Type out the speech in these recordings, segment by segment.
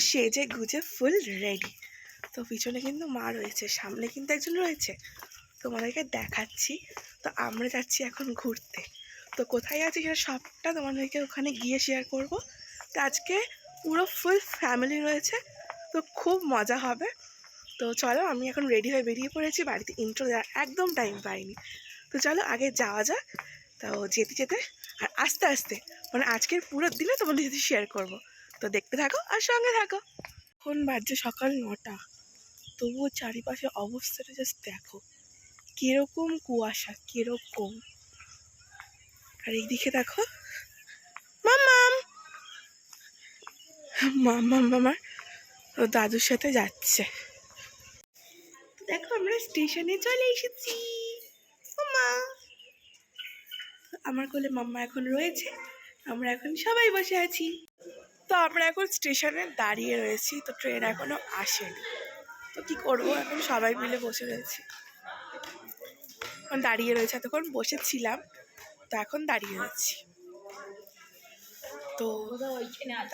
সেজে গুজে full ready তো পিছনে কিন্তু মা রয়েছে, সামনে কিন্তু একজন রয়েছে। তোমাদেরকে দেখাচ্ছি। তো আমরা যাচ্ছি এখন ঘুরতে। তো কোথায় আছি সেটা সবটা তোমাদেরকে ওখানে গিয়ে শেয়ার করব। তো আজকে পুরো ফুল ফ্যামিলি রয়েছে। তো খুব মজা হবে। তো চলো, আমি এখন রেডি হয়ে বেরিয়ে পড়েছি। বাড়িতে ইন্ট্রো দেওয়ার একদম টাইম পাইনি। তো চলো, আগে যাওয়া যাক। তো যেতে যেতে, আর আস্তে আস্তে মানে আজকের পুরো দিনে তোমাদের সাথে শেয়ার করব। তো দেখতে থাকো আর সঙ্গে থাকো। এখন বাজছে সকাল নটা। তবুও চারিপাশে অবস্থাটা জাস্ট দেখো। কীরকম কুয়াশা, কীরকম। আর এইদিকে দেখো। মাম্মাম মাম্মাম মামার ও দাদুর সাথে যাচ্ছে। দেখো আমরা স্টেশনে চলে এসেছি। মাম্মা আমার কোলে মাম্মা এখন রয়েছে। আমরা এখন সবাই বসে আছি। তো আমরা এখন স্টেশনে দাঁড়িয়ে রয়েছি, তো ট্রেন এখনও আসেনি। তো কি করব এখন? সবাই মিলে বসে রয়েছি। এখন দাঁড়িয়ে রয়েছে, এতক্ষণ বসেছিলাম, তো এখন দাঁড়িয়ে রয়েছি। তো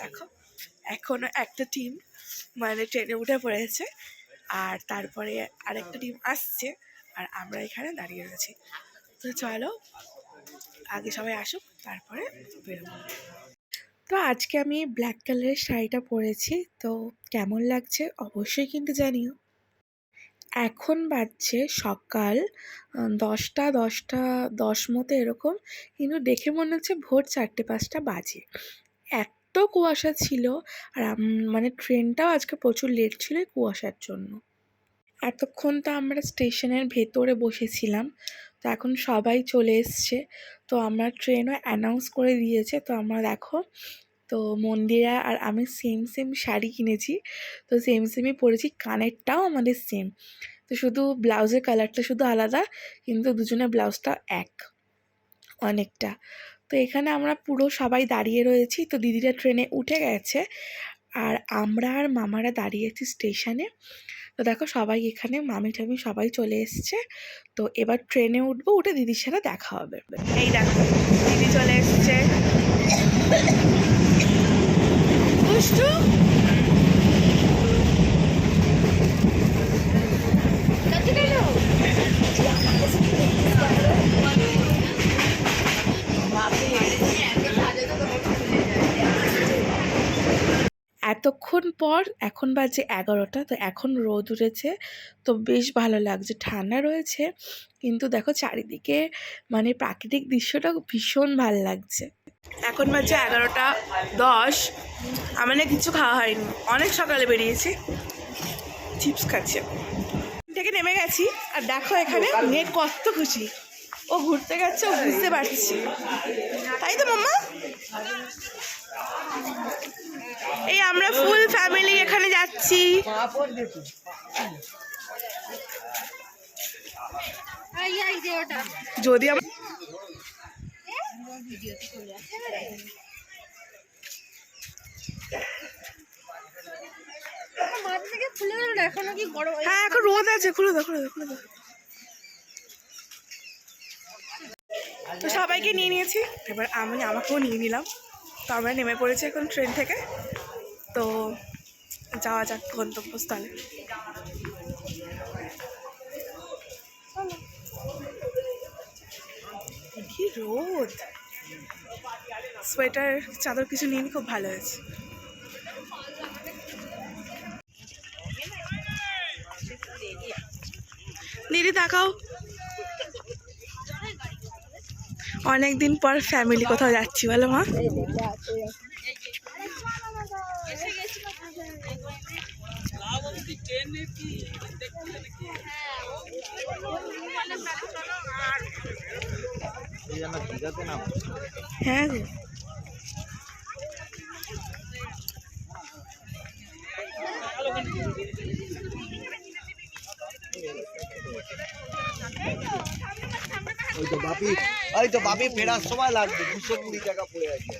দেখো, এখনও একটা টিম মানে ট্রেনে উঠে পড়েছে, আর তারপরে আরেকটা টিম আসছে, আর আমরা এখানে দাঁড়িয়ে রয়েছি। তো চলো, আগে সবাই আসুক, তারপরে বেরোবো। তো আজকে আমি ব্ল্যাক কালারের শাড়িটা পরেছি। তো কেমন লাগছে অবশ্যই কিন্তু জানিও। এখন বাজছে সকাল দশটা দশটা, দশ মতো এরকম। কিন্তু দেখে মনে হচ্ছে ভোর চারটে পাঁচটা বাজে। এত কুয়াশা ছিল আর মানে ট্রেনটাও আজকে প্রচুর লেট ছিল কুয়াশার জন্য। এতক্ষণ তো আমরা স্টেশনের ভেতরে বসেছিলাম। তো এখন সবাই চলে এসছে। তো আমরা ট্রেনও অ্যানাউন্স করে দিয়েছে। তো আমরা দেখো, তো মন্দিরা আর আমি সেম সেম শাড়ি কিনেছি। তো সেম সেমই পরেছি, কানেরটাও আমাদের সেম তো শুধু ব্লাউজের কালারটা শুধু আলাদা, কিন্তু দুজনের ব্লাউজটা এক অনেকটা। তো এখানে আমরা পুরো সবাই দাঁড়িয়ে রয়েছি। তো দিদিরা ট্রেনে উঠে গেছে। আর আমরা আর মামারা দাঁড়িয়ে আছি স্টেশনে তো দেখো সবাই এখানে, মামি টামি সবাই চলে এসছে। তো এবার ট্রেনে উঠবো, উঠে দিদির সাথে দেখা হবে। এই দেখো, দিদি চলে এসছে। দুষ্টু! এতক্ষণ পর এখন বাজে এগারোটা, তো এখন রোদ উঠেছে, তো বেশ ভালো লাগছে। ঠান্ডা রয়েছে, কিন্তু দেখো চারিদিকে মানে প্রাকৃতিক দৃশ্যটা ভীষণ ভালো লাগছে। এখন বাজে এগারোটা দশ, আমার না কিছু খাওয়া হয়নি। অনেক সকালে বেরিয়েছি, চিপস খাচ্ছে। থেকে নেমে গেছি, আর দেখো এখানে মেয়ে কত খুশি। ও ঘুরতে গেছে, ও বুঝতে পারছি। তাই তো মাম্মা? আমরা ফুল ফ্যামিলি এখানে যাচ্ছি। যদি হ্যাঁ এখন রোদ আছে, খুলে দাও খুলে দাও খুলে দাও। তো সবাইকে নিয়ে নিয়েছি। এবার আমি আমাকেও নিয়ে নিলাম। তো আমরা নেমে পড়েছি এখন ট্রেন থেকে। তো যাওয়া যাক গন্তব্যস্থলে। কি রোদ! সোয়েটার, চাদর কিছু নিয়ে খুব ভালো হয়েছে। দিদি তাকাও। অনেকদিন পর ফ্যামিলি কোথাও যাচ্ছি, বলো মা। হ্যাঁ গো ওই তো বাপি ওই তো বাপি ফেরার সময় লাগবে দুশো কুড়ি টাকা পড়ে আছে।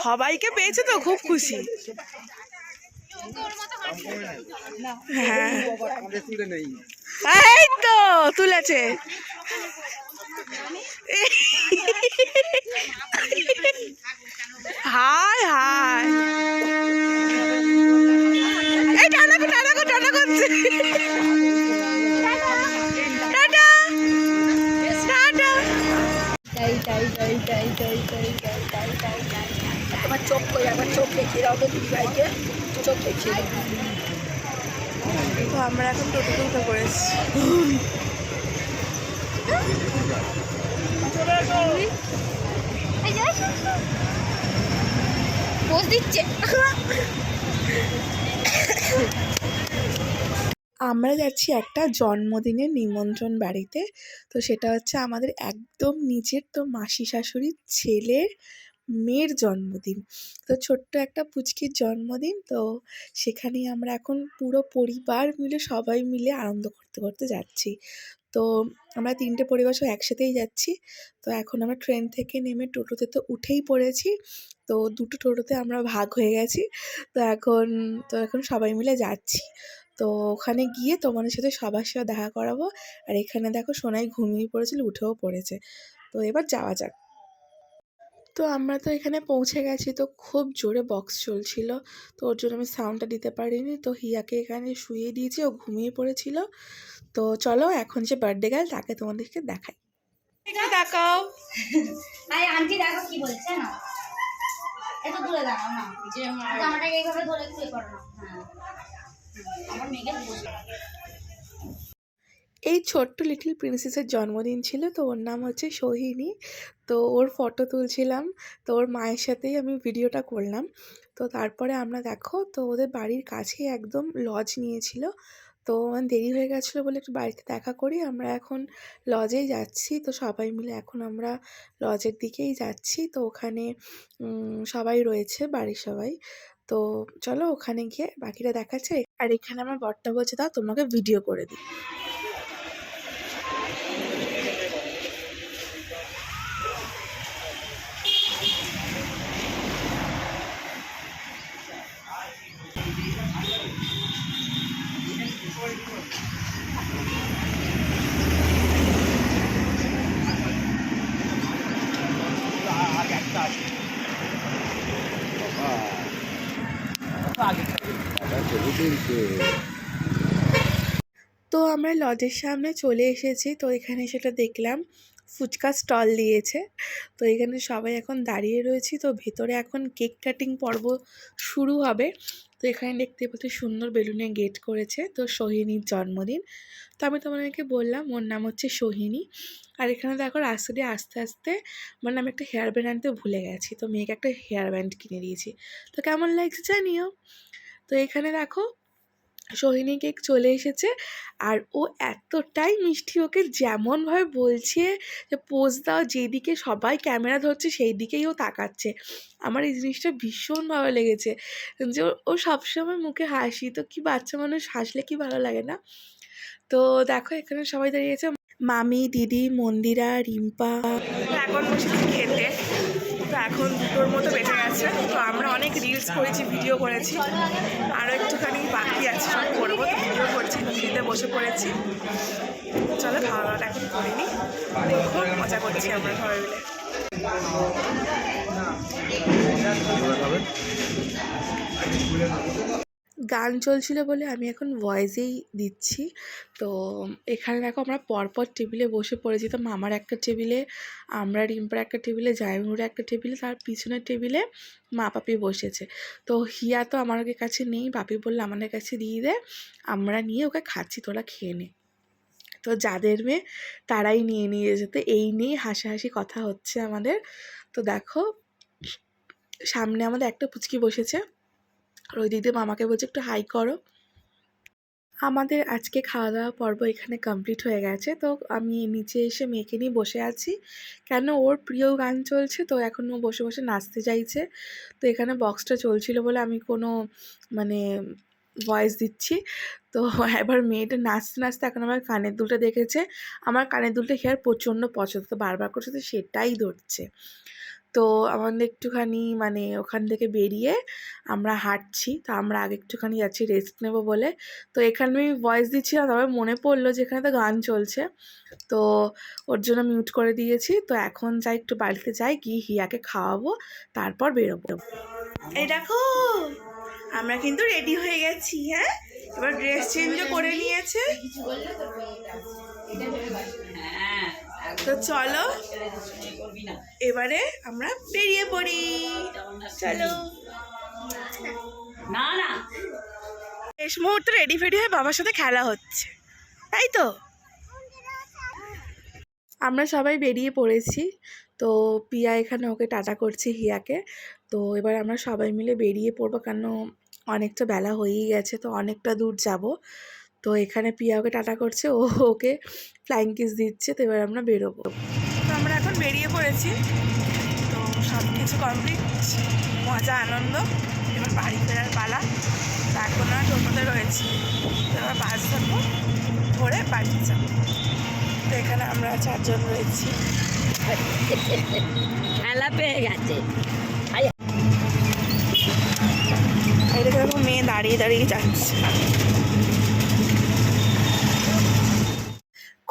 সবাইকে পেয়েছে তো খুব খুশি। এই তো তুলেছে। Hi hi. এই টানা টানা টানা করছে তাই তাই তাই তাই আমার চোখ করে আমার চোখ দেখিয়ে দাও তো দিদি ভাইকে চোখ দেখিয়ে তো আমরা এখন পড়েছি। পোজ দিচ্ছে। আমরা যাচ্ছি একটা জন্মদিনের নিমন্ত্রণ বাড়িতে। তো সেটা হচ্ছে আমাদের একদম নিজের তো মাসি শাশুড়ির ছেলের মেয়ের জন্মদিন। তো ছোট্ট একটা পুচকির জন্মদিন। তো সেখানেই আমরা এখন পুরো পরিবার মিলে, সবাই মিলে আনন্দ করতে করতে যাচ্ছি। তো আমরা তিনটে পরিবার সব একসাথেই যাচ্ছি। তো এখন আমরা ট্রেন থেকে নেমে টোটোতে তো উঠেই পড়েছি। তো দুটো টোটোতে আমরা ভাগ হয়ে গেছি। তো এখন তো এখন সবাই মিলে যাচ্ছি। তো ওখানে গিয়ে তোমাদের সাথে সবার সাথে দেখা করাবো। আর এখানে দেখো সোনাই ঘুমিয়ে পড়েছিল, উঠেও পড়েছে। তো এবার যাওয়া যাক। তো আমরা তো এখানে পৌঁছে গেছি। তো খুব জোরে বক্স চলছিল। তো ওর জন্য আমি সাউন্ডটা দিতে পারিনি। তো হিয়াকে এখানে শুয়ে দিয়েছি। ও ঘুমিয়ে পড়েছিল। তো চলো এখন যে বার্থডে গেল তাকে তোমাদেরকে দেখাই। দেখাও। আন্টি দেখো কি বলছে না? একটু দূরে দাঁড়াও না। জামাটাকে এইভাবে ধরে একটু করো না। হ্যাঁ। আমার মেয়েকে এই ছোট্ট লিটল প্রিন্সেসের জন্মদিন ছিল, তো ওর নাম হচ্ছে সোহিনী। তো ওর ফটো তুলছিলাম, তো ওর মায়ের সাথেই আমি ভিডিওটা করলাম। তো তারপরে আমরা দেখো, তো ওদের বাড়ির কাছেই একদম লজ নিয়েছিল। তো দেরি হয়ে গেছিল বলে একটু বাড়িতে দেখা করি, আমরা এখন লজেই যাচ্ছি। তো সবাই মিলে এখন আমরা লজের দিকেই যাচ্ছি। তো ওখানে সবাই রয়েছে, বাড়ির সবাই। তো চলো ওখানে গিয়ে বাকিটা দেখাচ্ছে। আর এখানে আমার বরটা বলছে, দাও তোমাকে ভিডিও করে দিই। আমরা লজের সামনে চলে এসেছি। তো এখানে সেটা দেখলাম, ফুচকা স্টল দিয়েছে। তো এখানে সবাই এখন দাঁড়িয়ে রয়েছি। তো ভেতরে এখন কেক কাটিং পর্ব শুরু হবে। তো এখানে দেখতে পাচ্ছি সুন্দর বেলুনে গেট করেছে, তো সোহিনীর জন্মদিন। তো আমি তোমাদেরকে বললাম, ওর নাম হচ্ছে সোহিনী। আর এখানে দেখো রাস্তা দিয়ে আস্তে আস্তে মানে আমি একটা হেয়ার ব্যান্ড আনতে ভুলে গেছি। তো মেয়েকে একটা হেয়ার ব্যান্ড কিনে দিয়েছি। তো কেমন লাগছে জানিও? তো এখানে দেখো সোহিনী কেক চলে এসেছে। আর ও এতটাই মিষ্টি, ওকে যেমনভাবে বলছে যে, পোজ দাও, যেদিকে সবাই ক্যামেরা ধরছে সেই দিকেই ও তাকাচ্ছে। আমার এই জিনিসটা ভীষণ ভালো লেগেছে। যে ও- ও সবসময় মুখে হাসি, তো কি বাচ্চা মানুষ হাসলে কি ভালো লাগে না? তো দেখো, এখানে সবাই দাঁড়িয়েছে মামি দিদি মন্দিরা রিম্পা। এখন বসেছি খেতে। তো এখন দুটোর মতো বেঁচে গেছে। তো আমরা অনেক রিলস করেছি ভিডিও করেছি। আরও একটুখানি বাকি আছে সব করব। তো ভিডিও করছি তো খেতে বসে পড়েছি। চলো খাওয়া দাওয়াটা এখন করিনি খুব মজা করছি আমরা সবাই মিলে। গান চলছিল বলে আমি এখন ভয়েসেই দিচ্ছি। তো এখানে দেখো আমরা পরপর টেবিলে বসে পড়েছি। তো মামার একটা টেবিলে আমরা রিম্পার একটা টেবিলে জায়মুরের একটা টেবিলে তার পিছনের টেবিলে মা পাপি বসেছে। তো হিয়া তো আমাদের কাছে নেই, পাপি বলল আমাদের কাছে দিয়ে দে, আমরা নিয়ে ওকে খাচ্ছি, তোরা খেয়ে নে। তো যাদের মেয়ে, তারাই নিয়ে নিয়ে যেতে। এই নিয়েই হাসাহাসি কথা হচ্ছে আমাদের। তো দেখো, সামনে আমাদের একটা পুচকি বসেছে। আর ওই দিদি মামাকে বলছে, একটু হাই করো। আমাদের আজকে খাওয়া দাওয়া পর্ব এখানে কমপ্লিট হয়ে গেছে। তো আমি নিচে এসে মেয়েকে নিয়ে বসে আছি। কেন ওর প্রিয় গান চলছে, তো এখন ও বসে বসে নাচতে চাইছে। তো এখানে বক্সটা চলছিল বলে আমি কোনো মানে ভয়েস দিচ্ছি। তো এবার মেয়েটা নাচতে নাচতে এখন আমার কানের দুলটা দেখেছে। আমার কানের দুলটা হেয়ার প্রচণ্ড পছন্দ, তো বারবার করছে, তো সেটাই ধরছে। তো আমাদের একটুখানি মানে ওখান থেকে বেরিয়ে আমরা হাঁটছি, তো আমরা আগে একটুখানি যাচ্ছি রেস্ট নেব বলে। তো এখানে আমি ভয়েস দিচ্ছিলাম তবে মনে পড়ল যে এখানে তো গান চলছে। তো ওর জন্য মিউট করে দিয়েছি। তো এখন যাই, একটু বাড়িতে যাই, গিয়ে হিয়াকে খাওয়াবো, তারপর বেরোবো। এই দেখো, আমরা কিন্তু রেডি হয়ে গেছি হ্যাঁ? এবার ড্রেস চেঞ্জও করে নিয়েছে। চলো এবারে আমরা বেরিয়ে পড়ি। চলো। না না। শেষ মুহূর্তে রেডি ফেডি হয়ে বাবার সাথে খেলা হচ্ছে। তাই তো? আমরা সবাই বেরিয়ে পড়েছি। তো পিয়া এখানে ওকে টাটা করছে হিয়াকে। তো এবার আমরা সবাই মিলে বেরিয়ে পড়ব কেন অনেকটা বেলা হয়েই গেছে তো অনেকটা দূর যাব। তো এখানে পিয়া ওকে টাটা করছে ও ওকে ফ্লাইং কিস দিচ্ছে তো এবার আমরা বেরোবো। তো আমরা এখন বেরিয়ে পড়েছি। তো সব কিছু কমপ্লিট মজা আনন্দ এবার বাড়ি ফেরার পালা। তো এখন আমরা টোটোতে রয়েছি। তো এবার বাস ধরবো ধরে বাড়ি যাব। তো এখানে আমরা চারজন রয়েছি। খেলা পেয়ে গেছে। দেখো মেয়ে দাঁড়িয়ে দাঁড়িয়ে যাচ্ছে।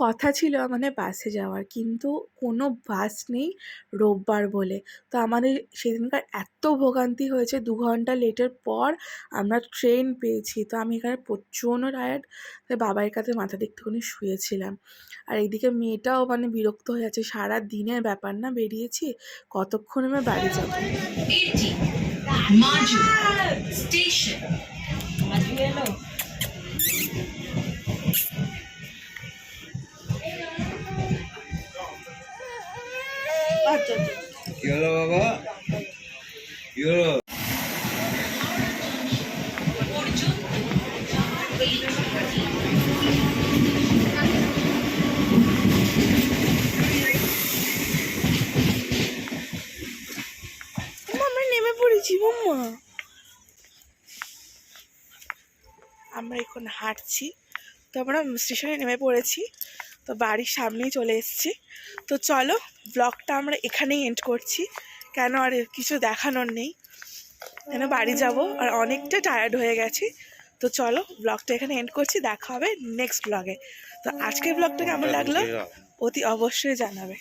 কথা ছিল আমাদের বাসে যাওয়ার, কিন্তু কোনো বাস নেই রোববার বলে। তো আমাদের সেদিনকার এত ভোগান্তি হয়েছে, দু ঘণ্টা লেটের পর আমরা ট্রেন পেয়েছি। তো আমি এখানে প্রচণ্ড টায়ার্ড তাই বাবার কাছে মাথা দিয়ে একটুখানি শুয়েছিলাম। আর এইদিকে মেয়েটাও মানে বিরক্ত হয়ে যাচ্ছে, সারা দিনের ব্যাপার না, বেরিয়েছি, কতক্ষণ আমি বাড়ি যাব. আচ্ছা আচ্ছা। কি হলো বাবা? কি হলো? আমরা নেমে পড়েছি মাম্মা আমরা এখন হাঁটছি তো আমরা স্টেশনে নেমে পড়েছি। তো বাড়ির সামনেই চলে এসেছি। তো চলো ব্লগটা আমরা এখানেই এন্ড করছি। কেন আর কিছু দেখানোর নেই। কেন বাড়ি যাব? আর অনেকটা টায়ার্ড হয়ে গেছি। তো চলো ব্লগটা এখানে এন্ড করছি। দেখা হবে নেক্সট ব্লগে তো আজকের ব্লগটা কেমন লাগল? অতি অবশ্যই জানাবে।